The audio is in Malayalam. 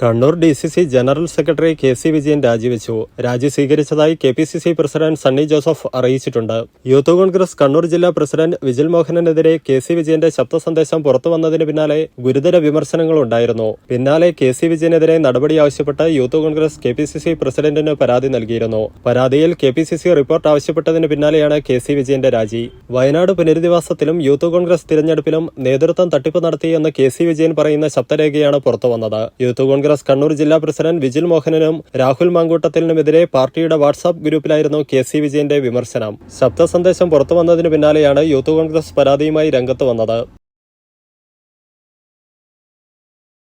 Kannur D C C general secretary K C Vijayan രാജിവെച്ചു. രാജി സ്വീകരിച്ചതായി K P C C president Sunny Joseph അറിയിച്ചിട്ടുണ്ട്. യൂത്ത് കോൺഗ്രസ് കണ്ണൂർ ജില്ലാ പ്രസിഡന്റ് വിജിൽ മോഹനനെതിരെ കെ സി വിജയന്റെ ശബ്ദ സന്ദേശം പുറത്തുവന്നതിന് പിന്നാലെ ഗുരുതര വിമർശനങ്ങളുണ്ടായിരുന്നു. പിന്നാലെ കെ സി വിജയനെതിരെ നടപടി ആവശ്യപ്പെട്ട് youth Congress K P C C പ്രസിഡന്റിന് പരാതി നൽകിയിരുന്നു. പരാതിയിൽ K P C C report ആവശ്യപ്പെട്ടതിന് പിന്നാലെയാണ് കെ സി വിജയന്റെ രാജി. വയനാട് പുനരധിവാസത്തിലും യൂത്ത് കോൺഗ്രസ് തിരഞ്ഞെടുപ്പിലും നേതൃത്വം തട്ടിപ്പ് നടത്തിയെന്ന് കെ സി വിജയൻ പറയുന്ന ശബ്ദരേഖയാണ് പുറത്തുവന്നത്. യൂത്ത് കോൺഗ്രസ് കണ്ണൂർ ജില്ലാ പ്രസിഡന്റ് വിജിൽ മോഹനനും രാഹുൽ മാങ്കൂട്ടത്തിലിനുമെതിരെ പാർട്ടിയുടെ വാട്സാപ്പ് ഗ്രൂപ്പിലായിരുന്നു കെ സി വിജയന്റെ വിമർശനം. ശബ്ദ സന്ദേശം പുറത്തുവന്നതിന് പിന്നാലെയാണ് യൂത്ത് കോൺഗ്രസ് പരാതിയുമായി രംഗത്ത് വന്നത്.